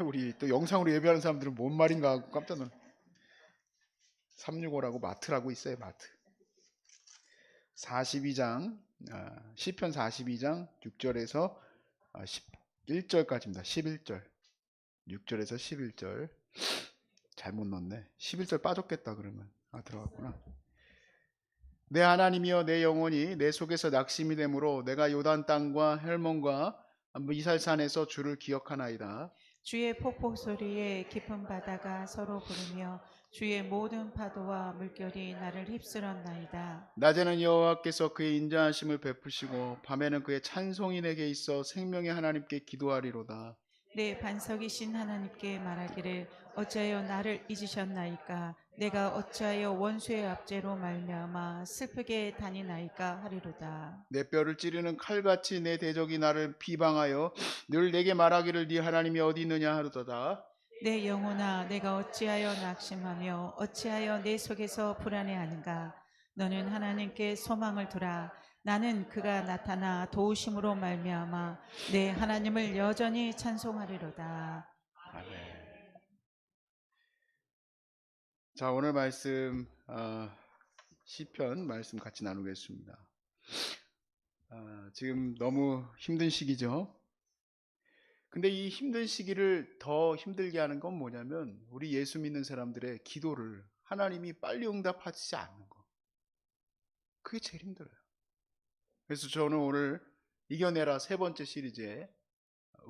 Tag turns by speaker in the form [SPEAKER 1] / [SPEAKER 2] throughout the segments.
[SPEAKER 1] 우리 또 영상으로 예배하는 사람들은 뭔 말인가 하고 깜짝 놀라. 365라고 마트라고 있어요, 마트. 42장 아, 시편 42장 6절에서 아, 11절까지입니다. 11절. 6절에서 11절. 잘못 넣었네. 11절 빠졌겠다 그러면. 아, 들어갔구나. 내 하나님이여 내 영혼이 내 속에서 낙심이 되므로 내가 요단 땅과 헬몬과 이살산에서 주를 기억하나이다.
[SPEAKER 2] 주의 폭포 소리에 깊은 바다가 서로 부르며 주의 모든 파도와 물결이 나를 휩쓸었나이다.
[SPEAKER 1] 낮에는 여호와께서 그의 인자하심을 베푸시고 밤에는 그의 찬송이 내게 있어 생명의 하나님께 기도하리로다.
[SPEAKER 2] 내 반석이신 하나님께 말하기를 어찌하여 나를 잊으셨나이까 내가 어찌하여 원수의 압제로 말미암아 슬프게 다니나이까 하리로다.
[SPEAKER 1] 내 뼈를 찌르는 칼같이 내 대적이 나를 비방하여 늘 내게 말하기를 네 하나님이 어디 있느냐 하루도다.
[SPEAKER 2] 내 영혼아 내가 어찌하여 낙심하며 어찌하여 내 속에서 불안해하는가 너는 하나님께 소망을 두라 나는 그가 나타나 도우심으로 말미암아 내 하나님을 여전히 찬송하리로다
[SPEAKER 1] 아멘. 자 오늘 말씀 어, 시편 말씀 같이 나누겠습니다. 아, 지금 너무 힘든 시기죠. 근데 이 힘든 시기를 더 힘들게 하는 건 뭐냐면 우리 예수 믿는 사람들의 기도를 하나님이 빨리 응답하지 않는 거. 그게 제일 힘들어요. 그래서 저는 오늘 이겨내라 세 번째 시리즈에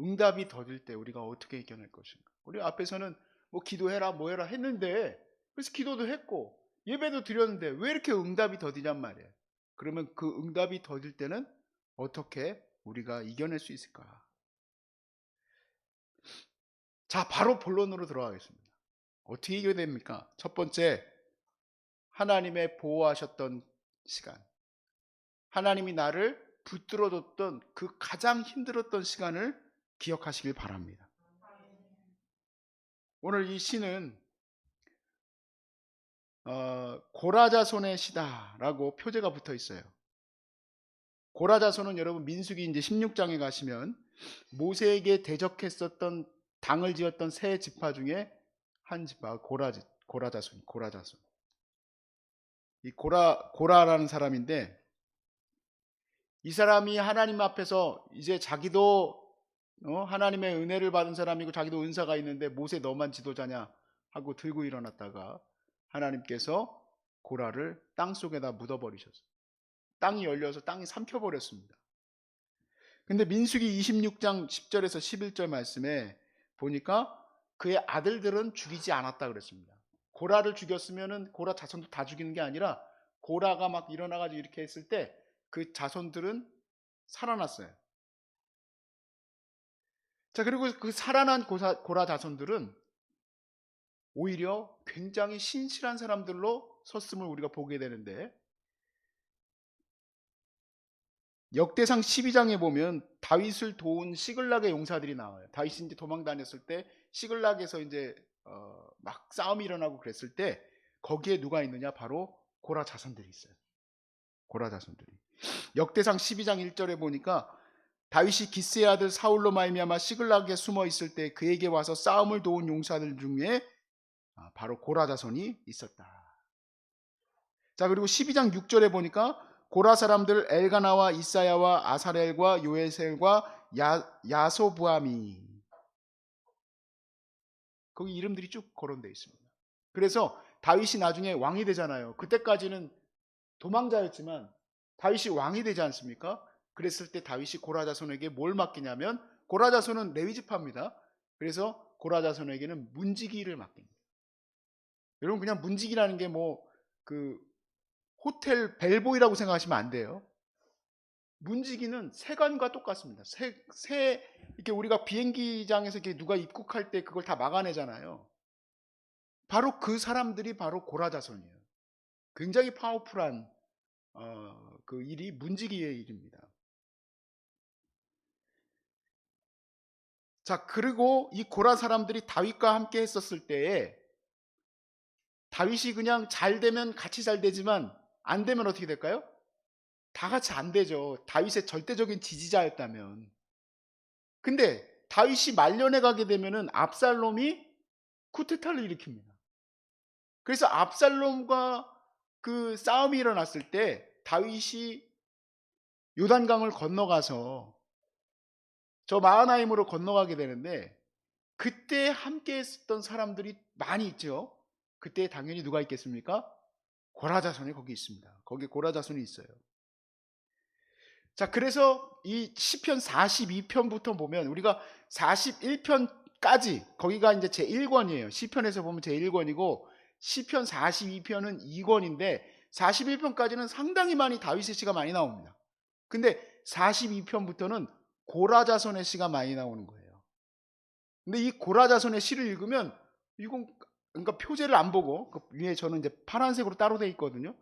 [SPEAKER 1] 응답이 더딜 때 우리가 어떻게 이겨낼 것인가. 우리 앞에서는 뭐 기도해라 뭐 해라 했는데 그래서 기도도 했고 예배도 드렸는데 왜 이렇게 응답이 더디냔 말이에요. 그러면 그 응답이 더딜 때는 어떻게 우리가 이겨낼 수 있을까? 자, 바로 본론으로 들어가겠습니다. 어떻게 이겨야 됩니까? 첫 번째, 하나님의 보호하셨던 시간. 하나님이 나를 붙들어줬던 그 가장 힘들었던 시간을 기억하시길 바랍니다. 오늘 이 시는 어, 고라자손의 시다라고 표제가 붙어 있어요. 고라자손은 여러분 민수기 이제 16장에 가시면 모세에게 대적했었던 당을 지었던 세 지파 중에 한 지파 고라 고라자손 고라자손. 이 고라 고라라는 사람인데 이 사람이 하나님 앞에서 이제 자기도 어, 하나님의 은혜를 받은 사람이고 자기도 은사가 있는데 모세 너만 지도자냐 하고 들고 일어났다가 하나님께서 고라를 땅 속에다 묻어버리셨어요. 땅이 열려서 땅이 삼켜버렸습니다. 근데 민수기 26장 10절에서 11절 말씀에 보니까 그의 아들들은 죽이지 않았다 그랬습니다. 고라를 죽였으면은 고라 자손도 다 죽이는 게 아니라 고라가 막 일어나가지고 이렇게 했을 때 그 자손들은 살아났어요. 자, 그리고 그 살아난 고사, 고라 자손들은 오히려 굉장히 신실한 사람들로 섰음을 우리가 보게 되는데 역대상 12장에 보면 다윗을 도운 시글락의 용사들이 나와요. 다윗이 이제 도망 다녔을 때 시글락에서 이제 어, 막 싸움이 일어나고 그랬을 때 거기에 누가 있느냐 바로 고라 자손들이 있어요. 고라 자손들이. 역대상 12장 1절에 보니까 다윗이 기스의 아들 사울로 말미암아 시글락에 숨어 있을 때 그에게 와서 싸움을 도운 용사들 중에 아, 바로 고라 자손이 있었다. 자 그리고 12장 6절에 보니까 고라 사람들 엘가나와 이사야와 아사렐과 요에셀과 야, 야소부함이 거기 이름들이 쭉 거론되어 있습니다. 그래서 다윗이 나중에 왕이 되잖아요. 그때까지는 도망자였지만 다윗이 왕이 되지 않습니까? 그랬을 때 다윗이 고라 자손에게 뭘 맡기냐면 고라 자손은 레위 지파입니다. 그래서 고라 자손에게는 문지기를 맡깁니다. 여러분 그냥 문지기라는 게 뭐 그 호텔 벨보이라고 생각하시면 안 돼요. 문지기는 세관과 똑같습니다. 새, 새 이렇게 우리가 비행기장에서 이렇게 누가 입국할 때 그걸 다 막아내잖아요. 바로 그 사람들이 바로 고라자손이에요. 굉장히 파워풀한 어, 그 일이 문지기의 일입니다. 자 그리고 이 고라 사람들이 다윗과 함께 했었을 때에 다윗이 그냥 잘 되면 같이 잘 되지만 안 되면 어떻게 될까요? 다 같이 안 되죠. 다윗의 절대적인 지지자였다면. 근데 다윗이 말년에 가게 되면은 압살롬이 쿠데타를 일으킵니다. 그래서 압살롬과 그 싸움이 일어났을 때 다윗이 요단강을 건너가서 저 마하나임으로 건너가게 되는데 그때 함께 했었던 사람들이 많이 있죠. 그때 당연히 누가 있겠습니까? 고라자손이 거기 있습니다. 거기 고라자손이 있어요. 자, 그래서 이 시편 42편부터 보면 우리가 41편까지 거기가 이제 제 1권이에요. 시편에서 보면 제 1권이고 시편 42편은 2권인데 41편까지는 상당히 많이 다윗의 시가 많이 나옵니다. 근데 42편부터는 고라자손의 시가 많이 나오는 거예요. 근데 이 고라자손의 시를 읽으면 이건 그러니까 표제를 안 보고 그 위에 저는 이제 파란색으로 따로 돼 있거든요.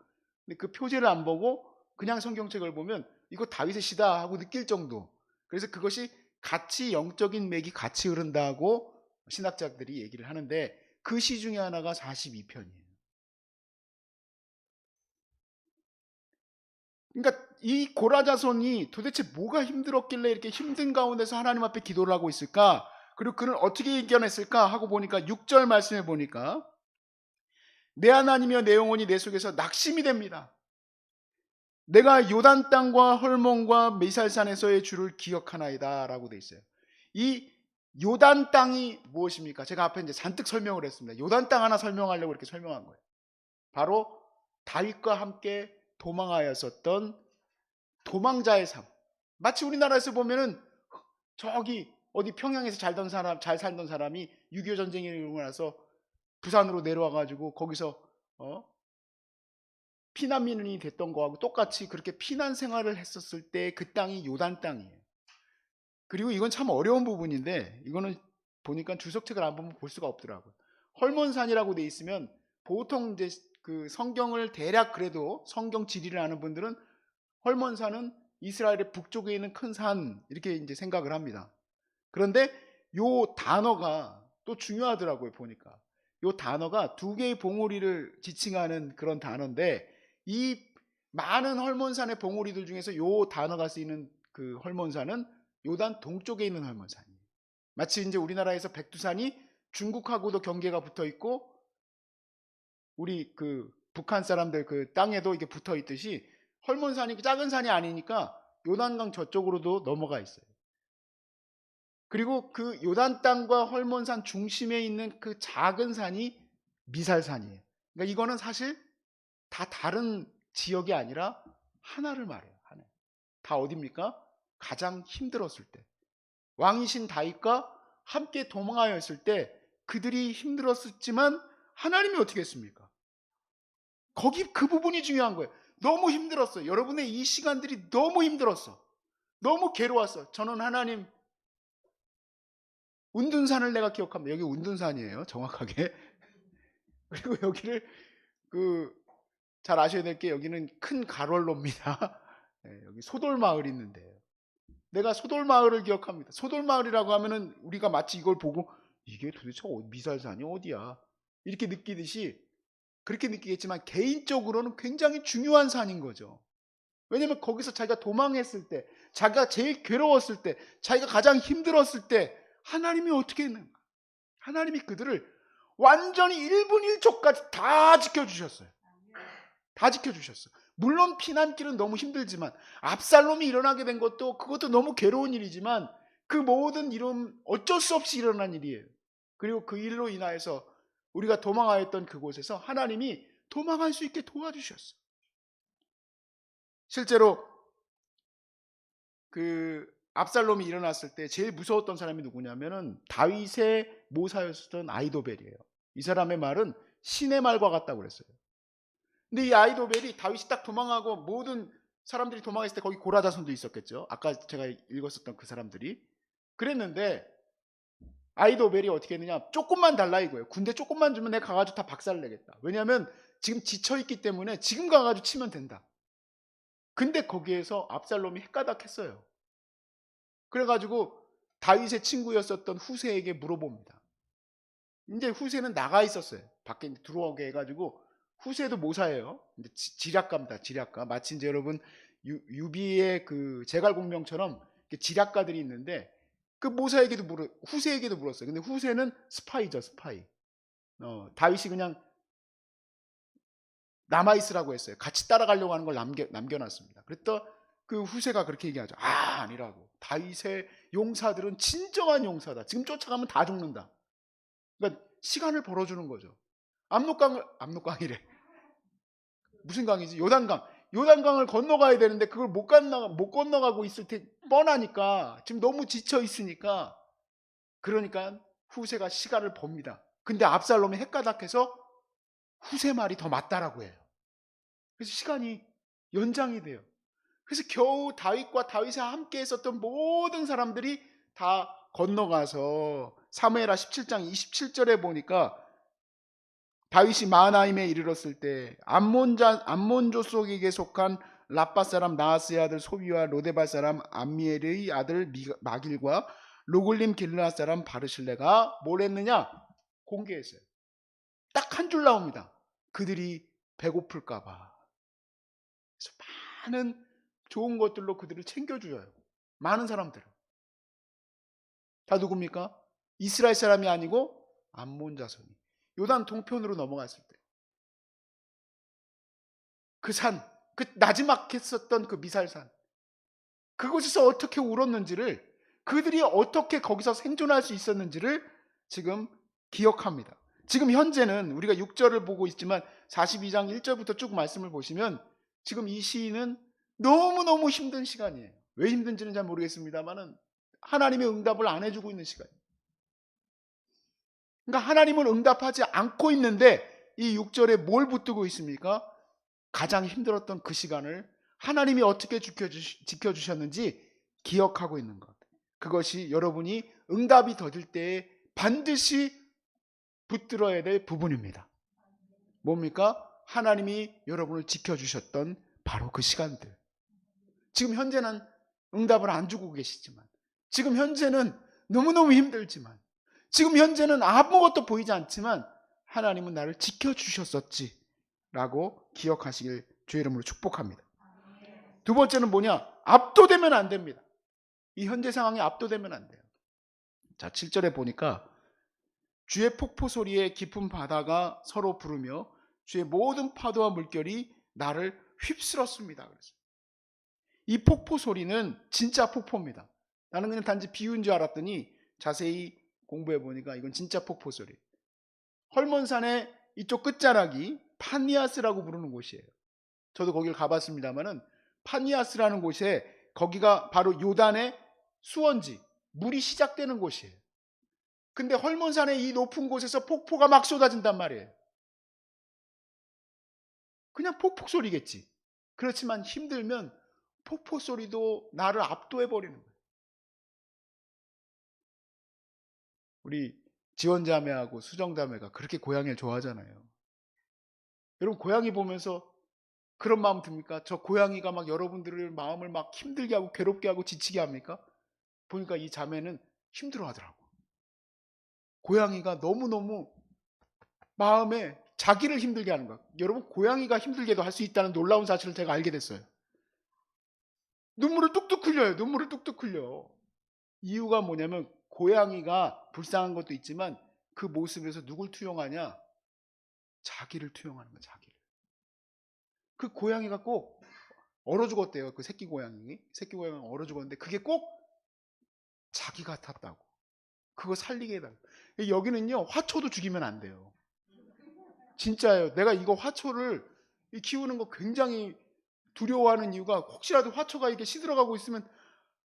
[SPEAKER 1] 근데 그 표제를 안 보고 그냥 성경책을 보면 이거 다윗의 시다 하고 느낄 정도. 그래서 그것이 같이 영적인 맥이 같이 흐른다고 신학자들이 얘기를 하는데 그 시 중에 하나가 42편이에요. 그러니까 이 고라자손이 도대체 뭐가 힘들었길래 이렇게 힘든 가운데서 하나님 앞에 기도를 하고 있을까? 그리고 그는 어떻게 이겨냈을까 하고 보니까 6절 말씀해 보니까 내 하나님이여 내 영혼이 내 속에서 낙심이 됩니다. 내가 요단 땅과 헐몬과 메살산에서의 주를 기억하나이다 라고 돼 있어요. 이 요단 땅이 무엇입니까? 제가 앞에 이제 잔뜩 설명을 했습니다. 요단 땅 하나 설명하려고 이렇게 설명한 거예요. 바로 다윗과 함께 도망하였었던 도망자의 삶. 마치 우리나라에서 보면은 저기 어디 평양에서 살던 사람, 잘 살던 사람이 6.25 전쟁이 일어나고 나서 부산으로 내려와 가지고 거기서 어? 피난민이 됐던 거하고 똑같이 그렇게 피난 생활을 했었을 때 그 땅이 요단 땅이에요. 그리고 이건 참 어려운 부분인데 이거는 보니까 주석책을 안 보면 볼 수가 없더라고요. 헐몬산이라고 돼 있으면 보통 이제 그 성경을 대략 그래도 성경 지리를 아는 분들은 헐몬산은 이스라엘의 북쪽에 있는 큰 산 이렇게 이제 생각을 합니다. 그런데 요 단어가 또 중요하더라고요 보니까 요 단어가 두 개의 봉우리를 지칭하는 그런 단어인데 이 많은 헐몬산의 봉우리들 중에서 요 단어가 쓰이는 그 헐몬산은 요단 동쪽에 있는 헐몬산이에요. 마치 이제 우리나라에서 백두산이 중국하고도 경계가 붙어 있고 우리 그 북한 사람들 그 땅에도 이게 붙어 있듯이 헐몬산이 작은 산이 아니니까 요단강 저쪽으로도 넘어가 있어요. 그리고 그 요단 땅과 헐몬산 중심에 있는 그 작은 산이 미살산이에요. 그러니까 이거는 사실 다 다른 지역이 아니라 하나를 말해요. 하나. 다 어디입니까? 가장 힘들었을 때. 왕이신 다윗과 함께 도망하였을 때 그들이 힘들었지만 하나님이 어떻게 했습니까? 거기 그 부분이 중요한 거예요. 너무 힘들었어. 여러분의 이 시간들이 너무 힘들었어. 너무 괴로웠어. 저는 하나님 운둔산을 내가 기억합니다. 여기 운둔산이에요. 정확하게. 그리고 여기를 그 잘 아셔야 될 게 여기는 큰 가롤로입니다. 네, 여기 소돌마을이 있는데요. 내가 소돌마을을 기억합니다. 소돌마을이라고 하면은 우리가 마치 이걸 보고 이게 도대체 어- 미살산이 어디야? 이렇게 느끼듯이 그렇게 느끼겠지만 개인적으로는 굉장히 중요한 산인 거죠. 왜냐면 거기서 자기가 도망했을 때, 자기가 제일 괴로웠을 때, 자기가 가장 힘들었을 때 하나님이 어떻게 했는가? 하나님이 그들을 완전히 1분 1초까지 다 지켜주셨어요. 다 지켜주셨어. 물론 피난길은 너무 힘들지만 압살롬이 일어나게 된 것도 그것도 너무 괴로운 일이지만 그 모든 일은 어쩔 수 없이 일어난 일이에요. 그리고 그 일로 인하여서 우리가 도망하였던 그곳에서 하나님이 도망할 수 있게 도와주셨어. 실제로 그 압살롬이 일어났을 때 제일 무서웠던 사람이 누구냐면은 다윗의 모사였던 아이도벨이에요. 이 사람의 말은 신의 말과 같다고 그랬어요. 근데 이 아이도벨이 다윗이 딱 도망하고 모든 사람들이 도망했을 때 거기 고라 자손도 있었겠죠. 아까 제가 읽었었던 그 사람들이 그랬는데 아이도벨이 어떻게 했느냐? 조금만 달라 이거예요. 군대 조금만 주면 내가 가가지고 다 박살 내겠다. 왜냐하면 지금 지쳐 있기 때문에 지금 가가지고 치면 된다. 근데 거기에서 압살롬이 헷가닥했어요. 그래가지고 다윗의 친구였었던 후세에게 물어봅니다. 이제 후세는 나가 있었어요. 밖에 들어오게 해가지고 후세도 모사예요. 지- 지략가입니다. 지략가. 마치 이제 여러분 유, 유비의 그 제갈공명처럼 지략가들이 있는데 그 모사에게도 물어 후세에게도 물었어요. 근데 후세는 스파이죠, 스파이. 어, 다윗이 그냥 남아 있으라고 했어요. 같이 따라가려고 하는 걸 남겨 남겨놨습니다. 그랬더 그 후세가 그렇게 얘기하죠. 아 아니라고. 다윗의 용사들은 진정한 용사다. 지금 쫓아가면 다 죽는다. 그러니까 시간을 벌어주는 거죠. 압록강을 압록강이래. 무슨 강이지? 요단강. 요단강을 건너가야 되는데 그걸 못 건너 못 건너가고 있을 테 뻔하니까 지금 너무 지쳐 있으니까 그러니까 후세가 시간을 봅니다. 근데 압살롬이 헷가닥해서 후세 말이 더 맞다라고 해요. 그래서 시간이 연장이 돼요. 그래서 겨우 다윗과 다윗이 함께 있었던 모든 사람들이 다 건너가서 사무엘하 17장 27절에 보니까 다윗이 마하나임에 이르렀을 때 암몬자 암몬조 속에게 속한 라빠 사람 나하스의 아들 소비와 로데발 사람 암미엘의 아들 미- 마길과 로글림 길르앗 사람 바르실레가 뭘 했느냐 공개했어요. 딱 한 줄 나옵니다. 그들이 배고플까봐. 그래서 많은 좋은 것들로 그들을 챙겨줘요. 많은 사람들을. 다 누굽니까? 이스라엘 사람이 아니고 암몬 자손이. 요단 동편으로 넘어갔을 때. 그 산, 그 나지막했었던 그 미살산. 그곳에서 어떻게 울었는지를 그들이 어떻게 거기서 생존할 수 있었는지를 지금 기억합니다. 지금 현재는 우리가 6절을 보고 있지만 42장 1절부터 쭉 말씀을 보시면 지금 이 시인은 너무너무 힘든 시간이에요. 왜 힘든지는 잘 모르겠습니다만은 하나님의 응답을 안 해주고 있는 시간. 그러니까 하나님은 응답하지 않고 있는데 이 6절에 뭘 붙들고 있습니까? 가장 힘들었던 그 시간을 하나님이 어떻게 지켜주셨는지 기억하고 있는 것. 그것이 여러분이 응답이 더딜 때에 반드시 붙들어야 될 부분입니다. 뭡니까? 하나님이 여러분을 지켜주셨던 바로 그 시간들. 지금 현재는 응답을 안 주고 계시지만, 지금 현재는 너무너무 힘들지만, 지금 현재는 아무것도 보이지 않지만, 하나님은 나를 지켜주셨었지. 라고 기억하시길 주의 이름으로 축복합니다. 두 번째는 뭐냐? 압도되면 안 됩니다. 이 현재 상황에 압도되면 안 돼요. 자, 7절에 보니까 주의 폭포 소리에 깊은 바다가 서로 부르며 주의 모든 파도와 물결이 나를 휩쓸었습니다. 그래서 이 폭포 소리는 진짜 폭포입니다. 나는 그냥 단지 비유인 줄 알았더니 자세히 공부해 보니까 이건 진짜 폭포 소리. 헐몬산의 이쪽 끝자락이 파니아스라고 부르는 곳이에요. 저도 거기를 가봤습니다만은 파니아스라는 곳에 거기가 바로 요단의 수원지, 물이 시작되는 곳이에요. 근데 헐몬산의 이 높은 곳에서 폭포가 막 쏟아진단 말이에요. 그냥 폭폭 소리겠지. 그렇지만 힘들면 폭포 소리도 나를 압도해 버리는 거예요. 우리 지원자매하고 수정자매가 그렇게 고양이를 좋아하잖아요. 여러분 고양이 보면서 그런 마음 듭니까? 저 고양이가 막 여러분들을 마음을 막 힘들게 하고 괴롭게 하고 지치게 합니까? 보니까 이 자매는 힘들어 하더라고. 고양이가 너무너무 마음에 자기를 힘들게 하는 거야. 여러분, 고양이가 힘들게도 할 수 있다는 놀라운 사실을 제가 알게 됐어요. 눈물을 뚝뚝 흘려요. 눈물을 뚝뚝 흘려. 이유가 뭐냐면, 고양이가 불쌍한 것도 있지만, 그 모습에서 누굴 투영하냐? 자기를 투영하는 거야, 자기를. 그 고양이가 꼭 얼어 죽었대요. 그 새끼 고양이. 새끼 고양이가 얼어 죽었는데, 그게 꼭 자기 같았다고. 그거 살리게 해달라. 여기는요, 화초도 죽이면 안 돼요. 진짜예요. 내가 이거 화초를 키우는 거 굉장히 두려워하는 이유가 혹시라도 화초가 이렇게 시들어가고 있으면,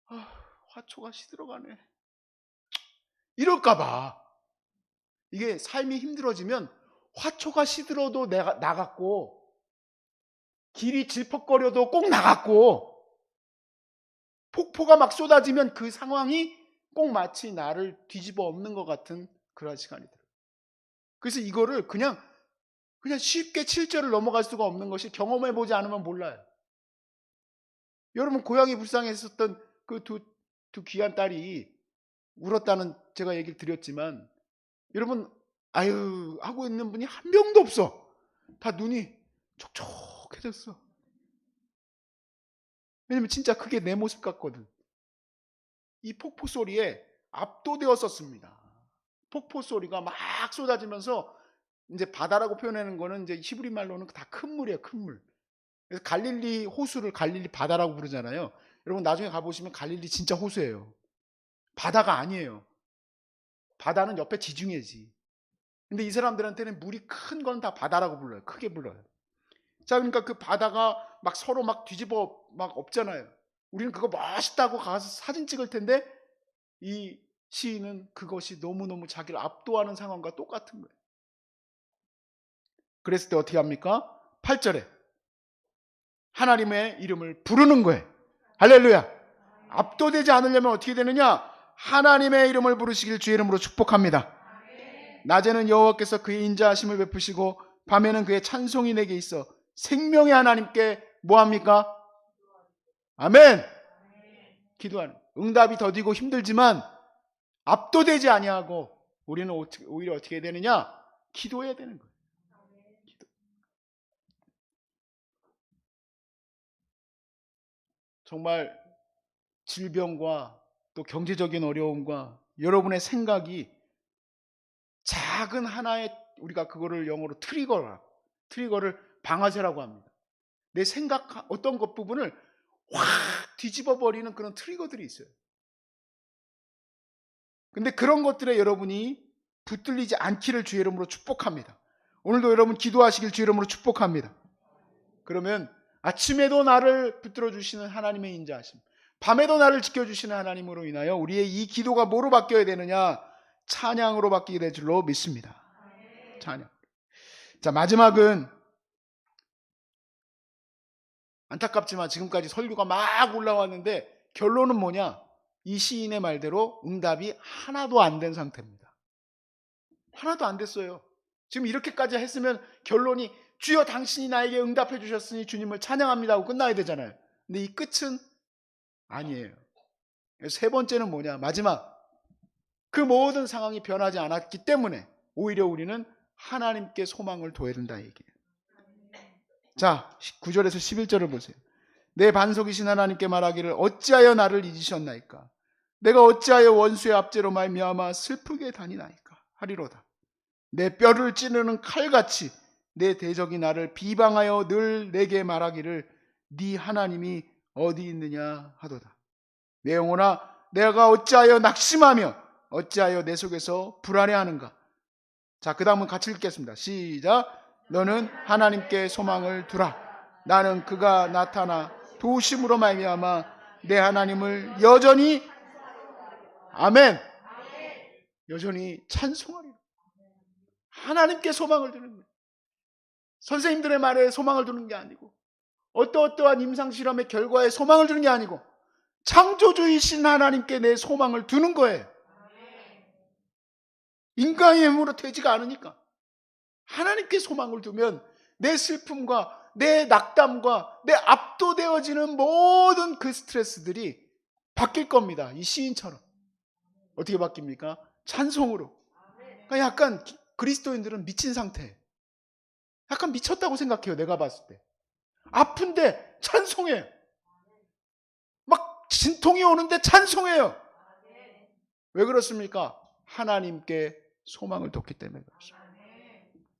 [SPEAKER 1] 아, 화초가 시들어가네. 이럴까봐. 이게 삶이 힘들어지면 화초가 시들어도 내가 나갔고, 길이 질퍽거려도 꼭 나갔고, 폭포가 막 쏟아지면 그 상황이 꼭 마치 나를 뒤집어 엎는 것 같은 그런 시간이 들어요. 그래서 이거를 그냥 그냥 쉽게 7절을 넘어갈 수가 없는 것이 경험해 보지 않으면 몰라요. 여러분 고양이 불쌍했었던 그 두 두 귀한 딸이 울었다는 제가 얘기를 드렸지만 여러분 아유 하고 있는 분이 한 명도 없어. 다 눈이 촉촉해졌어. 왜냐면 진짜 그게 내 모습 같거든. 이 폭포 소리에 압도되었었습니다. 폭포 소리가 막 쏟아지면서 이제 바다라고 표현하는 거는 이제 히브리 말로는 다 큰 물이에요, 큰 물. 그래서 갈릴리 호수를 갈릴리 바다라고 부르잖아요. 여러분 나중에 가보시면 갈릴리 진짜 호수예요. 바다가 아니에요. 바다는 옆에 지중해지. 근데 이 사람들한테는 물이 큰 건 다 바다라고 불러요. 크게 불러요. 자, 그러니까 그 바다가 막 서로 막 뒤집어 막 없잖아요. 우리는 그거 멋있다고 가서 사진 찍을 텐데 이 시인은 그것이 너무너무 자기를 압도하는 상황과 똑같은 거예요. 그랬을 때 어떻게 합니까? 8절에 하나님의 이름을 부르는 거예요. 할렐루야. 압도되지 않으려면 어떻게 되느냐? 하나님의 이름을 부르시길 주의 이름으로 축복합니다. 낮에는 여호와께서 그의 인자하심을 베푸시고 밤에는 그의 찬송이 내게 있어 생명의 하나님께 뭐 합니까? 아멘. 기도하는 응답이 더디고 힘들지만 압도되지 아니하고 우리는 오히려 어떻게 되느냐? 기도해야 되는 거예요. 기도. 정말 질병과 또 경제적인 어려움과 여러분의 생각이 작은 하나의 우리가 그거를 영어로 트리거라 트리거를 방아쇠라고 합니다. 내 생각 어떤 것 부분을 확 뒤집어 버리는 그런 트리거들이 있어요. 근데 그런 것들에 여러분이 붙들리지 않기를 주의 이름으로 축복합니다. 오늘도 여러분 기도하시길 주의 이름으로 축복합니다. 그러면 아침에도 나를 붙들어 주시는 하나님의 인자하심, 밤에도 나를 지켜 주시는 하나님으로 인하여 우리의 이 기도가 뭐로 바뀌어야 되느냐? 찬양으로 바뀌게 될 줄로 믿습니다. 찬양. 자, 마지막은 안타깝지만 지금까지 설교가 막 올라왔는데 결론은 뭐냐? 이 시인의 말대로 응답이 하나도 안 된 상태입니다. 하나도 안 됐어요. 지금 이렇게까지 했으면 결론이 주여 당신이 나에게 응답해 주셨으니 주님을 찬양합니다 하고 끝나야 되잖아요. 근데 이 끝은 아니에요. 세 번째는 뭐냐? 마지막. 그 모든 상황이 변하지 않았기 때문에 오히려 우리는 하나님께 소망을 된다 얘기예요. 자, 9절에서 11절을 보세요. 내 반석이신 하나님께 말하기를 어찌하여 나를 잊으셨나이까? 내가 어찌하여 원수의 압제로 말미암아 슬프게 다니나이까? 하리로다. 내 뼈를 찌르는 칼같이 내 대적이 나를 비방하여 늘 내게 말하기를 네 하나님이 어디 있느냐 하도다. 내 영혼아 내가 어찌하여 낙심하며 어찌하여 내 속에서 불안해하는가? 자, 그 다음은 같이 읽겠습니다. 시작. 너는 하나님께 소망을 두라. 나는 그가 나타나 도심으로 말미암아 내 하나님을 여전히 아멘. 여전히 찬송하리라. 하나님께 소망을 두는 거예요. 선생님들의 말에 소망을 두는 게 아니고 어떠어떠한 임상 실험의 결과에 소망을 두는 게 아니고 창조주이신 하나님께 내 소망을 두는 거예요. 인간의 힘으로 되지가 않으니까 하나님께 소망을 두면 내 슬픔과 내 낙담과 내 압도되어지는 모든 그 스트레스들이 바뀔 겁니다. 이 시인처럼. 어떻게 바뀝니까? 찬송으로. 그러니까 약간 기- 그리스도인들은 미친 상태. 약간 미쳤다고 생각해요. 내가 봤을 때. 아픈데 찬송해요. 막 진통이 오는데 찬송해요. 왜 그렇습니까? 하나님께 소망을 뒀기 때문에 그렇습니다.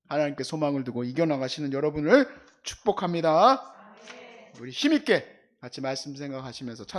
[SPEAKER 1] 하나님께 소망을 두고 이겨나가시는 여러분을 축복합니다. 우리 힘있게 같이 말씀 생각하시면서 찬